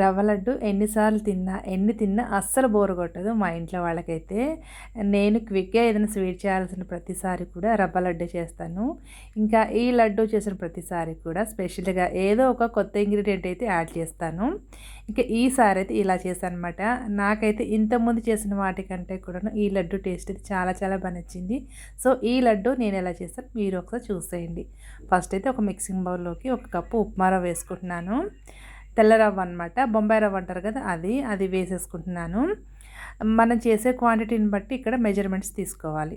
రవ్వ లడ్డు ఎన్నిసార్లు తిన్నా ఎన్ని తిన్నా అస్సలు బోరు కొట్టదు మా ఇంట్లో వాళ్ళకైతే. నేను క్విక్గా ఏదైనా స్వీట్ చేయాల్సిన ప్రతిసారి కూడా రవ్వ లడ్డు చేస్తాను. ఇంకా ఈ లడ్డు చేసిన ప్రతిసారి కూడా స్పెషల్గా ఏదో ఒక కొత్త ఇంగ్రీడియంట్ అయితే యాడ్ చేస్తాను. ఇంకా ఈసారి అయితే ఇలా చేశాను అనమాట నాకైతే ఇంతకుముందు చేసిన వాటికంటే కూడా ఈ లడ్డు టేస్ట్ అయితే చాలా చాలా బాగా నచ్చింది. సో ఈ లడ్డు నేను ఎలా చేస్తాను మీరు ఒకసారి చూసేయండి. ఫస్ట్ అయితే ఒక మిక్సింగ్ బౌల్లోకి ఒక కప్పు ఉప్మారా వేసుకుంటున్నాను. తెల్ల రవ్వ అనమాట బొంబాయి రవ్వ అంటారు కదా అది. అది వేసేసుకుంటున్నాను. మనం చేసే క్వాంటిటీని బట్టి ఇక్కడ మెజర్మెంట్స్ తీసుకోవాలి.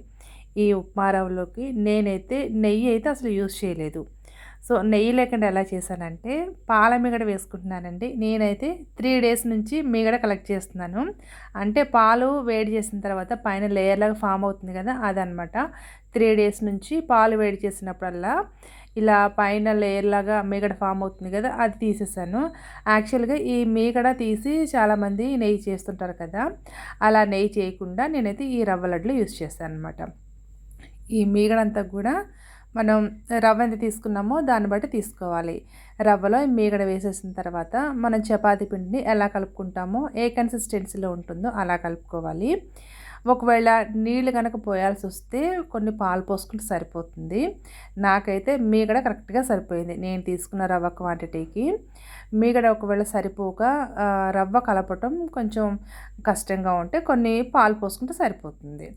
ఈ ఉప్మా రవ్వలోకి నేనైతే నెయ్యి అయితే అసలు యూజ్ చేయలేదు. సో నెయ్యి లేకుండా ఎలా చేశానంటే పాల మీగడ వేసుకుంటున్నానండి. నేనైతే త్రీ డేస్ నుంచి మీగడ కలెక్ట్ చేస్తున్నాను. అంటే పాలు వేడి చేసిన తర్వాత పైన లేయర్ లాగా ఫామ్ అవుతుంది కదా అదనమాట త్రీ డేస్ నుంచి పాలు వేడి చేసినప్పుడల్లా ఇలా పైన లేయర్ లాగా మీగడ ఫామ్ అవుతుంది కదా అది తీసేసాను. యాక్చువల్గా ఈ మీగడ తీసి చాలామంది నెయ్యి చేస్తుంటారు కదా అలా నెయ్యి చేయకుండా నేనైతే ఈ రవ్వ లడ్లు యూస్ చేస్తాను అనమాట ఈ మీగడంతా కూడా మనం రవ్వ ఎంత తీసుకున్నామో దాన్ని బట్టి తీసుకోవాలి. రవ్వలో మీగడ వేసేసిన తర్వాత మనం చపాతీ పిండిని ఎలా కలుపుకుంటామో ఏ కన్సిస్టెన్సీలో ఉంటుందో అలా కలుపుకోవాలి. ఒకవేళ నీళ్ళు కనుక పోయాల్సి వస్తే కొన్ని పాలు పోసుకుంటే సరిపోతుంది. నాకైతే మీగడ కరెక్ట్గా సరిపోయింది. నేను తీసుకున్న రవ్వ క్వాంటిటీకి. మీగడ ఒకవేళ సరిపోక రవ్వ కలపటం కొంచెం కష్టంగా ఉంటే కొన్ని పాలు పోసుకుంటే సరిపోతుంది.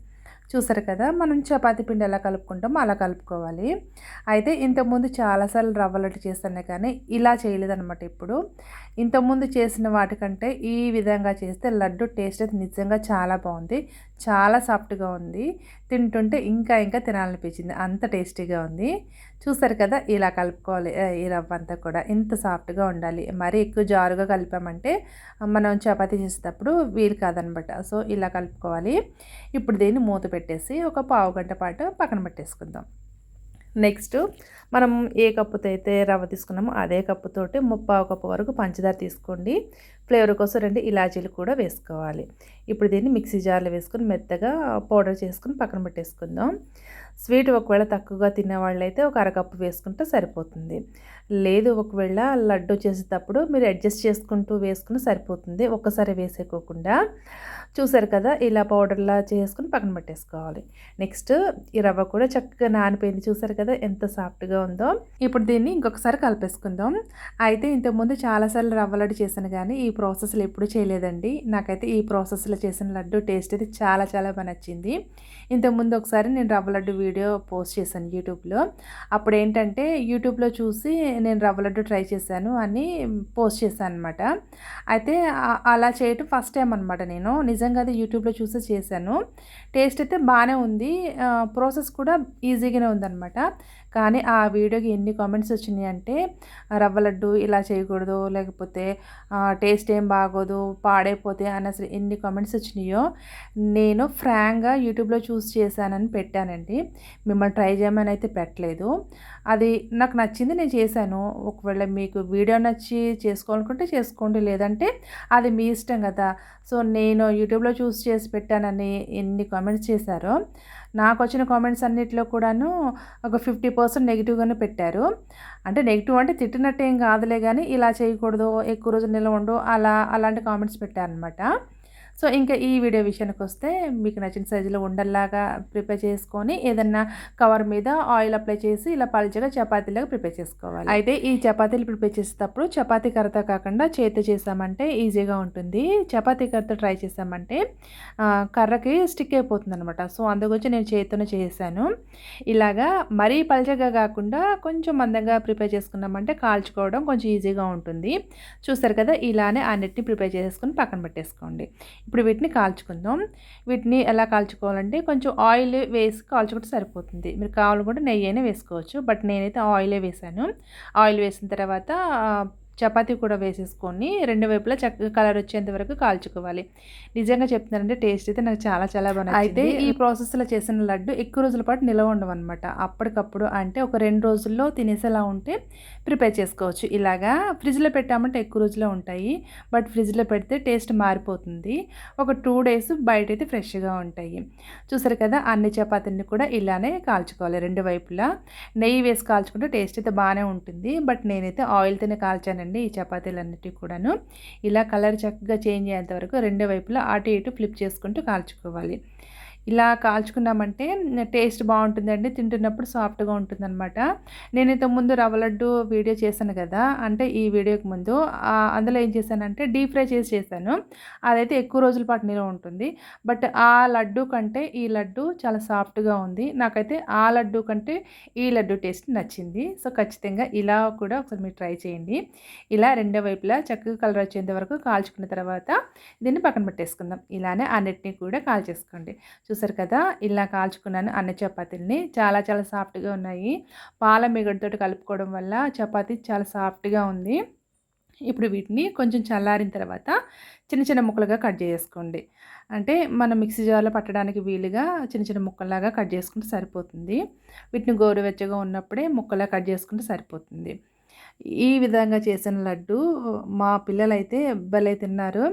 చూసారు కదా మనం చపాతీ పిండి ఎలా కలుపుకుంటామో అలా కలుపుకోవాలి. అయితే ఇంతకుముందు చాలాసార్లు రవ్వ లడ్డు చేస్తానే కానీ ఇలా చేయలేదన్నమాట ఇప్పుడు. ఇంతకుముందు చేసిన వాటికంటే ఈ విధంగా చేస్తే లడ్డు టేస్ట్ అయితే నిజంగా చాలా బాగుంది. చాలా సాఫ్ట్గా ఉంది. తింటుంటే ఇంకా ఇంకా తినాలనిపించింది. అంత టేస్టీగా ఉంది. చూసారు కదా ఇలా కలుపుకోవాలి. ఈ రవ్వ అంతా కూడా ఇంత సాఫ్ట్గా ఉండాలి. మరీ ఎక్కువ జారుగా కలిపామంటే మనం చపాతీ చేసేటప్పుడు వీలు కాదనమాట. సో ఇలా కలుపుకోవాలి. ఇప్పుడు దీన్ని మూత పెట్టేసి ఒక పావు గంట పాటు పక్కన పెట్టేసుకుందాం. నెక్స్ట్ మనం ఏ కప్పుతో అయితే రవ్వ తీసుకున్నామో అదే కప్పుతోటి ముప్పావు కప్పు వరకు పంచదార తీసుకోండి. ఫ్లేవర్ కోసం రెండు ఇలాచీలు కూడా వేసుకోవాలి. ఇప్పుడు దీన్ని మిక్సీ జార్లో వేసుకుని మెత్తగా పౌడర్ చేసుకుని పక్కన పెట్టేసుకుందాం. స్వీట్ ఒకవేళ తక్కువగా తినేవాళ్ళు అయితే ఒక అరకప్పు వేసుకుంటే సరిపోతుంది. లేదు ఒకవేళ లడ్డు చేసేటప్పుడు మీరు అడ్జస్ట్ చేసుకుంటూ వేసుకుని సరిపోతుంది. ఒక్కసారి వేసేకోకుండా. చూసారు కదా ఇలా పౌడర్లా చేసుకుని పక్కన పెట్టేసుకోవాలి. నెక్స్ట్ ఈ రవ్వ కూడా చక్కగా నానిపోయింది. చూసారు కదా ఎంత సాఫ్ట్గా ఉందో. ఇప్పుడు దీన్ని ఇంకొకసారి కలిపేసుకుందాం. అయితే ఇంతకుముందు చాలాసార్లు రవ్వ లడ్డు చేశాను కానీ ఈ ప్రాసెస్లు ఎప్పుడు చేయలేదండి. నాకైతే ఈ ప్రాసెస్లో చేసిన లడ్డు టేస్ట్ అయితే చాలా చాలా బాగా నచ్చింది. ఇంతకుముందు ఒకసారి నేను రవ్వ లడ్డు వీడియో పోస్ట్ చేశాను యూట్యూబ్లో. అప్పుడు ఏంటంటే యూట్యూబ్లో చూసి నేను రవ్వ లడ్డు ట్రై చేశాను అని పోస్ట్ చేశాను అనమాట అయితే అలా చేయటం ఫస్ట్ టైం అనమాట నేను. నిజంగా అది యూట్యూబ్లో చూసి చేశాను. టేస్ట్ అయితే బాగానే ఉంది. ప్రాసెస్ కూడా ఈజీగానే ఉందన్నమాట. కానీ ఆ వీడియోకి ఎన్ని కామెంట్స్ వచ్చినాయి అంటే రవ్వ లడ్డు ఇలా చేయకూడదు లేకపోతే టేస్ట్ ఏం బాగోదు పాడైపోతే అని అసలు ఎన్ని కామెంట్స్ వచ్చినాయో నేను ఫ్రాంక్గా యూట్యూబ్లో చూస్ చేశానని పెట్టానండి. మిమ్మల్ని ట్రై చేయమని అయితే పెట్టలేదు. అది నాకు నచ్చింది నేను చేశాను. ఒకవేళ మీకు వీడియో నచ్చి చేసుకోవాలనుకుంటే చేసుకోండి లేదంటే అది మీ ఇష్టం కదా. సో నేను యూట్యూబ్లో చూస్ చేసి పెట్టానని ఎన్ని కామెంట్స్ చేశారో నాకు వచ్చిన కామెంట్స్ అన్నిటిలో కూడాను ఒక ఫిఫ్టీ పర్సెంట్ నెగిటివ్గానే పెట్టారు. అంటే నెగిటివ్ అంటే తిట్టినట్టు ఏం కాదులే కానీ ఇలా చేయకూడదు ఎక్కువ రోజులు నిలవండు ఉండు అలా అలాంటి కామెంట్స్ పెట్టారనమాట సో ఇంకా ఈ వీడియో విషయానికి వస్తే మీకు నచ్చిన సైజులో ఉండల్లాగా ప్రిపేర్ చేసుకొని ఏదన్నా కవర్ మీద ఆయిల్ అప్లై చేసి ఇలా పలుచగా చపాతీలాగా ప్రిపేర్ చేసుకోవాలి. అయితే ఈ చపాతీలు ప్రిపేర్ చేసేటప్పుడు చపాతీ కర్రతో కాకుండా చేతితో చేసామంటే ఈజీగా ఉంటుంది. చపాతీ కర్రతో ట్రై చేసామంటే కర్రకి స్టిక్ అయిపోతుంది అనమాట సో అందుకొచ్చి నేను చేతితోనే చేశాను ఇలాగా మరీ పలచగా కాకుండా కొంచెం మందంగా ప్రిపేర్ చేసుకున్నామంటే కాల్చుకోవడం కొంచెం ఈజీగా ఉంటుంది. చూస్తారు కదా ఇలానే అన్నిటిని ప్రిపేర్ చేసుకుని పక్కన పెట్టేసుకోండి. ఇప్పుడు వీటిని కాల్చుకుందాం. వీటిని ఎలా కాల్చుకోవాలంటే కొంచెం ఆయిల్ వేసి కాల్చుకుంటే సరిపోతుంది. మీరు కావాలనుకుంటే నెయ్యి అయినా వేసుకోవచ్చు. బట్ నేనైతే ఆయిలే వేసాను ఆయిల్ వేసిన తర్వాత చపాతీ కూడా వేసేసుకొని రెండు వైపులా చక్కగా కలర్ వచ్చేంత వరకు కాల్చుకోవాలి. నిజంగా చెప్తున్నారంటే టేస్ట్ అయితే నాకు చాలా చాలా బాగా అయితే ఈ ప్రాసెస్లో చేసిన లడ్డు ఎక్కువ రోజుల పాటు నిలవ ఉండవు అనమాట అప్పటికప్పుడు అంటే ఒక రెండు రోజుల్లో తినేసేలా ఉంటే ప్రిపేర్ చేసుకోవచ్చు. ఇలాగా ఫ్రిడ్జ్లో పెట్టామంటే ఎక్కువ రోజుల్లో ఉంటాయి. బట్ ఫ్రిడ్జ్లో పెడితే టేస్ట్ మారిపోతుంది. ఒక టూ డేస్ బయట అయితే ఫ్రెష్గా ఉంటాయి. చూసారు కదా అన్ని చపాతీని కూడా ఇలానే కాల్చుకోవాలి రెండు వైపులా. నెయ్యి వేసి కాల్చుకుంటే టేస్ట్ అయితే బాగానే ఉంటుంది. బట్ నేనైతే ఆయిల్తోనే కాల్చాను చేశానండి ఈ చపాతీలన్నిటివి కూడాను. ఇలా కలర్ చక్కగా చేంజ్ అయ్యేంత వరకు రెండు వైపులా అటు ఇటు ఫ్లిప్ చేసుకుంటూ కాల్చుకోవాలి. ఇలా కాల్చుకున్నామంటే టేస్ట్ బాగుంటుందండి తింటున్నప్పుడు సాఫ్ట్గా ఉంటుందన్నమాట. నేను ఇంతకుముందు రవ్వ లడ్డు వీడియో చేశాను కదా అంటే ఈ వీడియోకి ముందు అందులో ఏం చేశానంటే డీప్ ఫ్రై చేసి చేశాను. అదైతే ఎక్కువ రోజుల పాటు నిల్వ ఉంటుంది. బట్ ఆ లడ్డు కంటే ఈ లడ్డు చాలా సాఫ్ట్గా ఉంది. నాకైతే ఆ లడ్డు కంటే ఈ లడ్డు టేస్ట్ నచ్చింది. సో ఖచ్చితంగా ఇలా కూడా ఒకసారి మీరు ట్రై చేయండి. ఇలా రెండో వైపులా చక్కగా కలర్ వచ్చేంత వరకు కాల్చుకున్న తర్వాత దీన్ని పక్కన పెట్టేసుకుందాం. ఇలానే అన్నిటినీ కూడా కాల్చేసుకోండి. చూసారు కదా? ఇలా కాల్చుకున్నాను అన్న చపాతీలని. చాలా చాలా సాఫ్ట్గా ఉన్నాయి. పాల మిగడితో కలుపుకోవడం వల్ల చపాతీ చాలా సాఫ్ట్గా ఉంది. ఇప్పుడు వీటిని కొంచెం చల్లారిన తర్వాత చిన్న చిన్న ముక్కలుగా కట్ చేసుకోండి అంటే మనం మిక్సీ జార్లో పట్టడానికి వీలుగా చిన్న చిన్న ముక్కలాగా కట్ చేసుకుంటే సరిపోతుంది. వీటిని గోరువెచ్చగా ఉన్నప్పుడే ముక్కలా కట్ చేసుకుంటే సరిపోతుంది. ఈ విధంగా చేసిన లడ్డు మా పిల్లలైతే భలే తిన్నారు.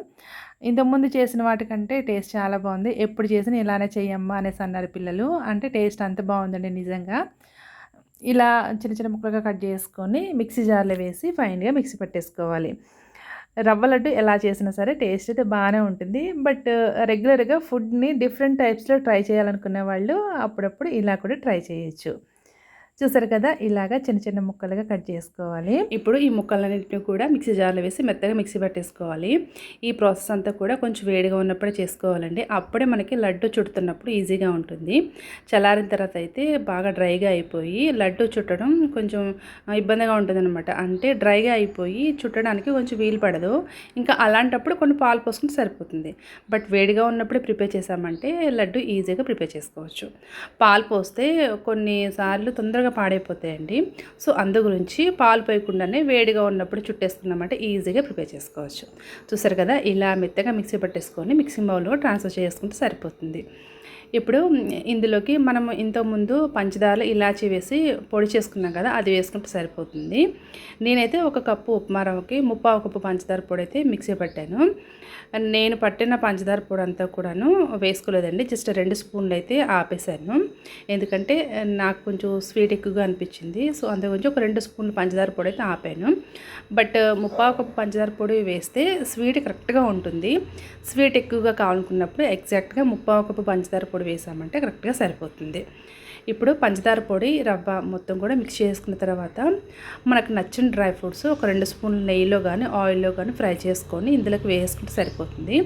ఇంతకుముందు చేసిన వాటికంటే టేస్ట్ చాలా బాగుంది. ఎప్పుడు చేసినా ఇలానే చెయ్యమ్మా అనేసి అన్నారు పిల్లలు. అంటే టేస్ట్ అంత బాగుందండి నిజంగా. ఇలా చిన్న చిన్న ముక్కలుగా కట్ చేసుకొని మిక్సీ జార్లో వేసి ఫైన్గా మిక్సీ పట్టేసుకోవాలి. రవ్వ లడ్డు ఎలా చేసినా సరే టేస్ట్ అయితే బాగానే ఉంటుంది. బట్ రెగ్యులర్గా ఫుడ్ని డిఫరెంట్ టైప్స్లో ట్రై చేయాలనుకునే వాళ్ళు అప్పుడప్పుడు ఇలా కూడా ట్రై చేయొచ్చు. చూసారు కదా? ఇలాగా చిన్న చిన్న ముక్కలుగా కట్ చేసుకోవాలి. ఇప్పుడు ఈ ముక్కలన్నింటినీ కూడా మిక్సీ జార్లో వేసి మెత్తగా మిక్సీ పట్టేసుకోవాలి. ఈ ప్రాసెస్ అంతా కూడా కొంచెం వేడిగా ఉన్నప్పుడే చేసుకోవాలండి. అప్పుడే మనకి లడ్డు చుడుతున్నప్పుడు ఈజీగా ఉంటుంది. చల్లారిన తర్వాత అయితే బాగా డ్రైగా అయిపోయి లడ్డు చుట్టడం కొంచెం ఇబ్బందిగా ఉంటుందన్నమాట. అంటే డ్రైగా అయిపోయి చుట్టడానికి కొంచెం వీలు పడదు. ఇంకా అలాంటప్పుడు కొన్ని పాలు పోసుకుంటే సరిపోతుంది. బట్ వేడిగా ఉన్నప్పుడే ప్రిపేర్ చేసామంటే లడ్డు ఈజీగా ప్రిపేర్ చేసుకోవచ్చు. పాలు పోస్తే కొన్నిసార్లు తొందరగా తొందరగా పాడైపోతాయండి. సో అందు గురించి పాలు పోయకుండానే వేడిగా ఉన్నప్పుడు చుట్టేసుకున్నామంటే ఈజీగా ప్రిపేర్ చేసుకోవచ్చు. చూసారు కదా ఇలా మెత్తగా మిక్సీ పట్టేసుకొని మిక్సింగ్ బౌల్లో ట్రాన్స్ఫర్ చేసుకుంటే సరిపోతుంది. ఇప్పుడు ఇందులోకి మనం ఇంతకుముందు పంచదార ఇలాచి వేసి పొడి చేసుకున్నాం కదా అది వేసుకుంటే సరిపోతుంది. నేనైతే ఒక కప్పు ఉప్మా రవ్వకి ముప్పావు కప్పు పంచదార పొడి అయితే మిక్సీ పట్టాను. నేను పట్టిన పంచదార పొడి అంతా కూడాను వేసుకోలేదండి జస్ట్ రెండు స్పూన్లు అయితే ఆపేసాను ఎందుకంటే నాకు కొంచెం స్వీట్ ఎక్కువగా అనిపించింది సో అందు గురించి ఒక రెండు స్పూన్లు పంచదార పొడి అయితే ఆపాను. బట్ ముప్పావు కప్పు పంచదార పొడి వేస్తే స్వీట్ కరెక్ట్గా ఉంటుంది. స్వీట్ ఎక్కువగా కావాలనుకున్నప్పుడు ఎగ్జాక్ట్గా ముప్పావు కప్పు పంచదార పొడి వేసామంటే కరెక్ట్గా సరిపోతుంది. ఇప్పుడు పంచదార పొడి రవ్వ మొత్తం కూడా మిక్స్ చేసుకున్న తర్వాత మనకు నచ్చిన డ్రై ఫ్రూట్స్ ఒక రెండు స్పూన్లు నెయ్యిలో కానీ ఆయిల్లో కానీ ఫ్రై చేసుకొని ఇందులోకి వేసుకుంటే సరిపోతుంది.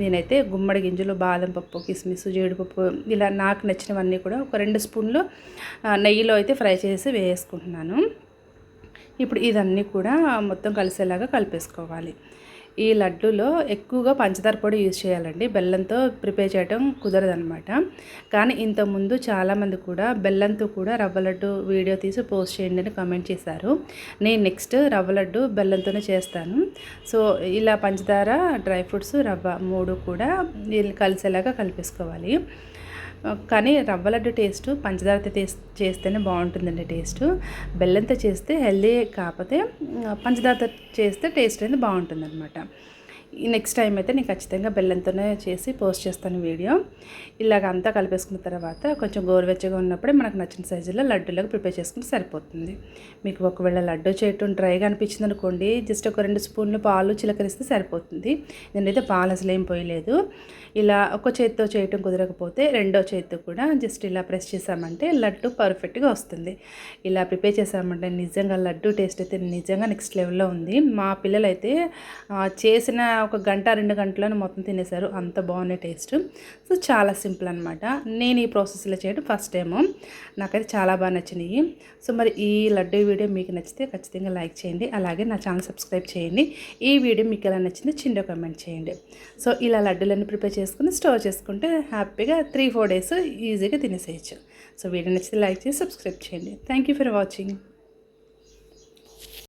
నేనైతే గుమ్మడి గింజలు బాదం పప్పు కిస్మిస్ జీడిపప్పు ఇలా నాకు నచ్చినవన్నీ కూడా ఒక రెండు స్పూన్లు నెయ్యిలో అయితే ఫ్రై చేసి వేసుకుంటున్నాను. ఇప్పుడు ఇదన్నీ కూడా మొత్తం కలిసేలాగా కలిపేసుకోవాలి. ఈ లడ్డూలో ఎక్కువగా పంచదార పొడి యూజ్ చేయాలండి. బెల్లంతో ప్రిపేర్ చేయడం కుదరదనమాట కానీ ఇంతకుముందు చాలామంది కూడా బెల్లంతో కూడా రవ్వ లడ్డు వీడియో తీసి పోస్ట్ చేయండి అని కామెంట్ చేశారు. నేను నెక్స్ట్ రవ్వ లడ్డు బెల్లంతోనే చేస్తాను. సో ఇలా పంచదార డ్రై ఫ్రూట్స్ రవ్వ మూడు కూడా కలిసేలాగా కలిపేసుకోవాలి. కానీ రవ్వ లడ్డు టేస్ట్ పంచదారతో చేస్తేనే బాగుంటుందండి టేస్ట్. బెల్లంతో చేస్తే హెల్దీ కాకపోతే పంచదారతో చేస్తే టేస్ట్ అనేది బాగుంటుంది అనమాట నెక్స్ట్ టైం అయితే నేను ఖచ్చితంగా బెల్లంతోనే చేసి పోస్ట్ చేస్తాను వీడియో. ఇలాగ అంతా కలిపేసుకున్న తర్వాత కొంచెం గోరువెచ్చగా ఉన్నప్పుడే మనకు నచ్చిన సైజులో లడ్డూలకు ప్రిపేర్ చేసుకుంటే సరిపోతుంది. మీకు ఒకవేళ లడ్డు చేయటం డ్రైగా అనిపించింది అనుకోండి జస్ట్ ఒక రెండు స్పూన్లు పాలు చిలకరిస్తే సరిపోతుంది. నేనైతే పాలు అసలు ఏం పోయలేదు. ఇలా ఒక చేతితో చేయటం కుదరకపోతే రెండో చేతితో కూడా జస్ట్ ఇలా ప్రెస్ చేసామంటే లడ్డు పర్ఫెక్ట్గా వస్తుంది. ఇలా ప్రిపేర్ చేసామంటే నిజంగా లడ్డు టేస్ట్ అయితే నిజంగా నెక్స్ట్ లెవెల్లో ఉంది. మా పిల్లలైతే చేసిన ఒక గంట రెండు గంటలను మొత్తం తినేశారు. అంత బాగున్నాయి టేస్ట్. సో చాలా సింపుల్ అనమాట నేను ఈ ప్రాసెస్లో చేయడం ఫస్ట్ టైము. నాకైతే చాలా బాగా నచ్చినాయి. సో మరి ఈ లడ్డు వీడియో మీకు నచ్చితే ఖచ్చితంగా లైక్ చేయండి. అలాగే నా ఛానల్ సబ్స్క్రైబ్ చేయండి. ఈ వీడియో మీకు ఎలా నచ్చిందో చిన్న కామెంట్ చేయండి. సో ఇలా లడ్డూలన్నీ ప్రిపేర్ చేసుకుని స్టోర్ చేసుకుంటే హ్యాపీగా త్రీ ఫోర్ డేస్ ఈజీగా తినేసేయచ్చు. సో వీడియో నచ్చితే లైక్ చేసి సబ్స్క్రైబ్ చేయండి. Thank you for watching.